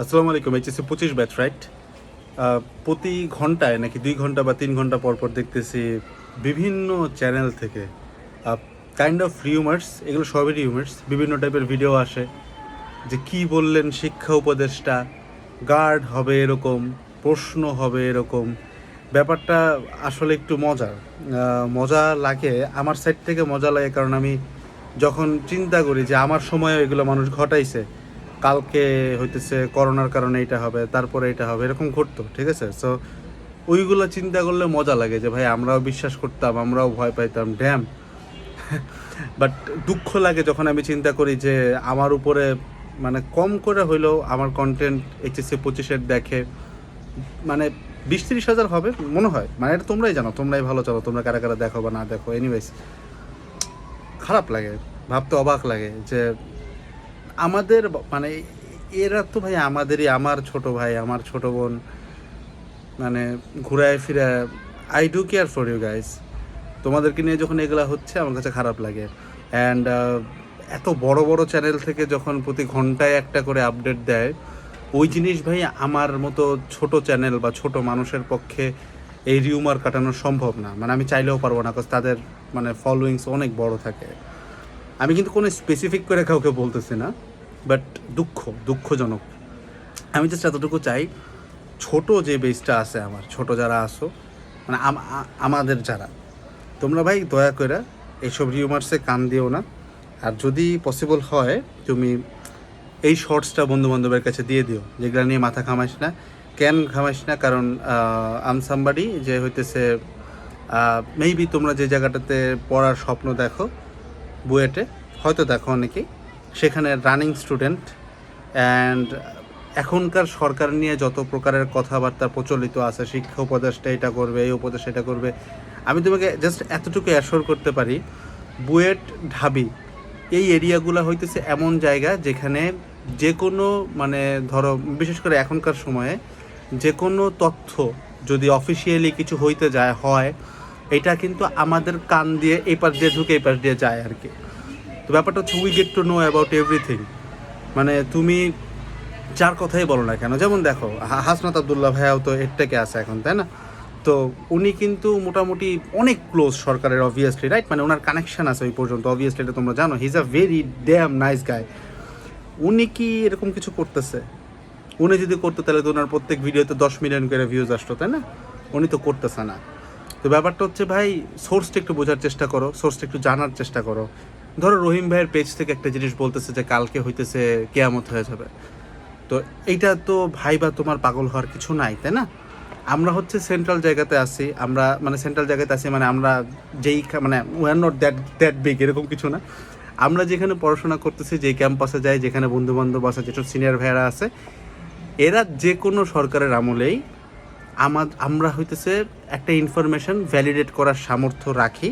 আসসালামু আলাইকুম, এইচএসসি পঁচিশ ব্যাচ রাইট প্রতি ঘন্টায় নাকি দুই ঘণ্টা বা তিন ঘণ্টা পর পর দেখতেছি বিভিন্ন চ্যানেল থেকে কাইন্ড অফ রিউমার্স এগুলো সবই রিউমার্স বিভিন্ন টাইপের ভিডিও আসে যে কি বললেন শিক্ষা উপদেষ্টা গার্ড হবে এরকম, প্রশ্ন হবে এরকম। ব্যাপারটা আসলে একটু মজার। মজা লাগে, আমার সাইড থেকে মজা লাগে কারণ আমি যখন চিন্তা করি যে আমার সময়ও এগুলো মানুষ ঘটাইছে কালকে হইতেছে করোনার কারণে এটা হবে, তারপরে এটা হবে, এরকম ঘটতো, ঠিক আছে? সো ওইগুলো চিন্তা করলে মজা লাগে যে, ভাই, আমরাও বিশ্বাস করতাম, আমরাও ভয় পাইতাম ড্যাম বাট দুঃখ লাগে যখন আমি চিন্তা করি যে, আমার উপরে মানে কম করে হইলেও আমার কন্টেন্ট এইচএসসি পঁচিশের দেখে মানে বিশ তিরিশ হাজার হবে, মনে হয়। মানে এটা তোমরাই জানো, তোমরাই ভালো চলো, তোমরা কারা কারা দেখো বা না দেখো এনিওয়েজ খারাপ লাগে, ভাবতে অবাক লাগে যে আমাদের মানে এরা তো ভাই আমাদেরই, আমার ছোট ভাই, আমার ছোট বোন মানে ঘুরায় ফিরে I do care for you guys তোমাদেরকে নিয়ে যখন এগুলা হচ্ছে, আমার কাছে খারাপ লাগে। অ্যান্ড এত বড় বড় চ্যানেল থেকে যখন প্রতি ঘন্টায় একটা করে আপডেট দেয়, ওই জিনিস ভাই আমার মতো ছোট চ্যানেল বা ছোট মানুষের পক্ষে এই রিউমার কাটানো সম্ভব না। মানে আমি চাইলেও পারব না কারণ তাদের মানে ফলোয়িংস অনেক বড় থাকে। আমি কিন্তু কোনো স্পেসিফিক করে কাউকে বলতেছি না বাট দুঃখ, দুঃখজনক। আমি জাস্ট এতটুকু চাই, ছোট যে বেসটা আছে আমার, ছোট যারা আসো মানে আমাদের যারা, তোমরা ভাই দয়া করে এইসব রিউমার্সে কান দিও না। আর যদি পসিবল হয়, তুমি এই শর্টসটা বন্ধু বান্ধবের কাছে দিয়ে দিও, যেগুলো নিয়ে মাথা ঘামাইস না, কেন ঘামাইস না? কারণ আম সামবাডি যে হইতেছে মেবি তোমরা যে জায়গাটাতে পড়ার স্বপ্ন দেখো বুয়েটে। হয়তো দেখো অনেকেই। সেখানে রানিং স্টুডেন্ট অ্যান্ড এখনকার সরকার নিয়ে যত প্রকারের কথাবার্তা প্রচলিত আছে, শিক্ষা উপদেশটা এটা করবে, এই উপদেশ এটা করবে, আমি তোমাকে জাস্ট এতটুকু অ্যাসোর করতে পারি, বুয়েট ঢাবি, এই এরিয়াগুলো হইতেছে এমন জায়গা যেখানে যে কোনো মানে ধরো, বিশেষ করে এখনকার সময়ে যে কোনো তথ্য যদি অফিসিয়ালি কিছু হইতে যায়, হয় এটা কিন্তু আমাদের কান দিয়ে এই পাশ দিয়ে ঢুকে এই পাশ দিয়ে যায় আর কি। তো ব্যাপারটা হচ্ছে we get to know about everything মানে তুমি যার কথাই বলো না কেন, যেমন দেখো হাসনাত আবদুল্লাহ ভাইয়াও তো এর থেকে আছে এখন, তাই না? তো উনি কিন্তু মোটামুটি অনেক ক্লোজ সরকারের অবভিয়াসলি রাইট মানে ওনার কানেকশন আছে ওই পর্যন্ত অবভিয়াসলি এটা তোমরা জানো। He is a very damn nice guy উনি কি এরকম কিছু করতেছে? উনি যদি করতো, তাহলে তো ওনার প্রত্যেক ভিডিওতে দশ মিলিয়ন করে ভিউজ আসতো, তাই না? উনি তো করতেছে না। তো ব্যাপারটা হচ্ছে ভাই সোর্সটা একটু বোঝার চেষ্টা করো সোর্সটা একটু জানার চেষ্টা করো। ধরো রহিম ভাইয়ের পেজ থেকে একটা জিনিস বলতেছে যে, কালকে হইতেছে কেয়ামত হয়ে যাবে। তো এইটা তো ভাই বা তোমার পাগল হওয়ার কিছু নাই, তাই না? আমরা হচ্ছে সেন্ট্রাল জায়গাতে আছি, আমরা মানে সেন্ট্রাল জায়গাতে আছি মানে আমরা যেই মানে we are not that that big এরকম কিছু না। আমরা যেখানে পড়াশোনা করতেছি যেই ক্যাম্পাসে যাই, যেখানে বন্ধু বান্ধব আছে, যেসব সিনিয়র ভাইয়েরা আছে, এরা যে কোনো সরকারের আমলেই আমার আমরা হইতেছে একটা ইনফরমেশন ভ্যালিডেট করার সামর্থ্য রাখি।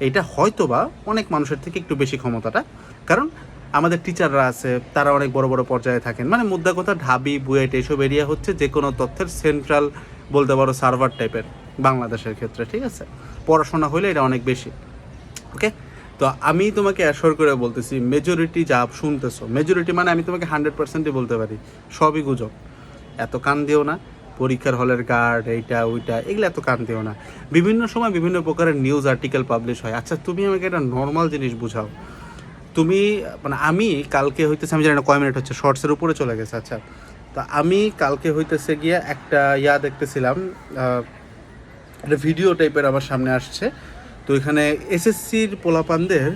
এটা হয়তোবা অনেক মানুষের থেকে একটু বেশি ক্ষমতাটা। কারণ আমাদের টিচাররা আছে, তারা অনেক বড় বড় পর্যায়ে থাকেন। মানে মুদ্রা কথা, ঢাবি, বুয়েট এইসব এরিয়া হচ্ছে যে কোনো তথ্যের সেন্ট্রাল বলতে পারো সার্ভার টাইপের বাংলাদেশের ক্ষেত্রে, ঠিক আছে? পড়াশোনা হলে এটা অনেক বেশি ওকে তো আমি তোমাকে অ্যাসোর করে বলতেছি মেজরিটি যা শুনতেছো মেজরিটি মানে আমি তোমাকে হান্ড্রেড পার্সেন্টই বলতে পারি, সবই গুজব। এত কান দিও না। পরীক্ষার হলের গার্ড এইটা, ওইটা, এগুলো এত কান দিও না। বিভিন্ন সময় বিভিন্ন প্রকারের নিউজ আর্টিকেল পাবলিশ হয়। আচ্ছা তুমি আমাকে একটা নর্মাল জিনিস বুঝাও। তুমি মানে আমি কালকে হইতেছে, আমি জানি না কয় মিনিট হচ্ছে শর্টসের উপরে চলে গেছে আচ্ছা। তো আমি কালকে হইতেছে গিয়ে একটা ইয়া দেখতেছিলাম একটা ভিডিও টাইপের আমার সামনে আসছে। তো এখানে এসএসসির পোলাপানদের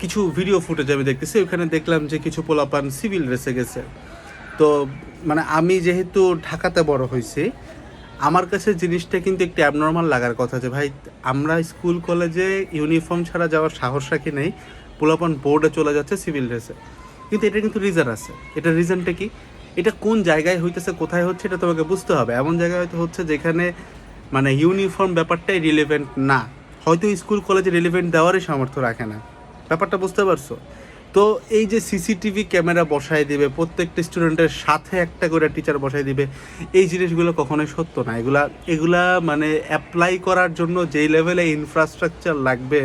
কিছু ভিডিও ফুটেজ আমি দেখতেছি। ওখানে দেখলাম যে কিছু পোলাপান সিভিল রেসে গেছে। তো মানে আমি যেহেতু ঢাকাতে বড় হয়েছি, আমার কাছে জিনিসটা কিন্তু একটু অ্যাবনর্মাল লাগার কথা যে, ভাই, আমরা স্কুল, কলেজে ইউনিফর্ম ছাড়া যাওয়ার সাহস রাখি নেই, পোলাপান বোর্ডে চলে যাচ্ছে সিভিল ড্রেসে কিন্তু এটা কিন্তু রিজন আছে। এটা রিজনটা কি? এটা কোন জায়গায় হইতেছে, কোথায় হচ্ছে, এটা তোমাকে বুঝতে হবে। এমন জায়গায় হয়তো হচ্ছে যেখানে মানে ইউনিফর্ম ব্যাপারটাই রিলেভেন্ট না। হয়তো স্কুল, কলেজে রিলেভেন্ট দেওয়ারই সামর্থ্য রাখে না। ব্যাপারটা বুঝতে পারছ? তো এই যে সিসিটিভি ক্যামেরা বসায় দিবে, প্রত্যেকটা স্টুডেন্টের সাথে একটা করে টিচার বসায় দিবে, এই জিনিসগুলো কখনোই সত্য না। এগুলা এগুলা মানে অ্যাপ্লাই করার জন্য যেই লেভেলে ইনফ্রাস্ট্রাকচার লাগবে,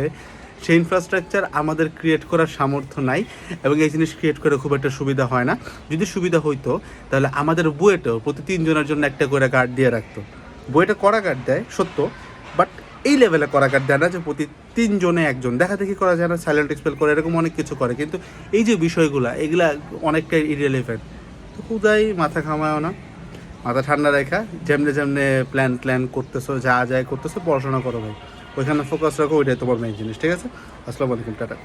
সেই ইনফ্রাস্ট্রাকচার আমাদের ক্রিয়েট করার সামর্থ্য নাই এবং এই জিনিস ক্রিয়েট করে খুব একটা সুবিধা হয় না। যদি সুবিধা হইতো, তাহলে আমাদের বুয়েটেও প্রতি তিনজনের জন্য একটা করে গার্ড দিয়ে রাখতো। বুয়েটে কড়া গার্ড দেয়, সত্য বাট এই লেভেলে করা কাট দেয় না যে প্রতি তিনজনে একজন। দেখা দেখি করা যায় না সাইলেন্ট এক্সপেল করে, এরকম অনেক কিছু করে। কিন্তু এই যে বিষয়গুলো, এগুলা অনেকটাই ইরেলিভেন্ট তো খুদাই মাথা ঘামায়ও না, মাথা ঠান্ডা রেখা, যেমনে যেমনে প্ল্যান প্ল্যান করতেছো, যা যায় করতেছো, পড়াশোনা করো ভাই। ওইখানে ফোকাস রাখো, ওইটাই তোমার মেইন জিনিস, ঠিক আছে? আসসালামু আলাইকুম, টাটা।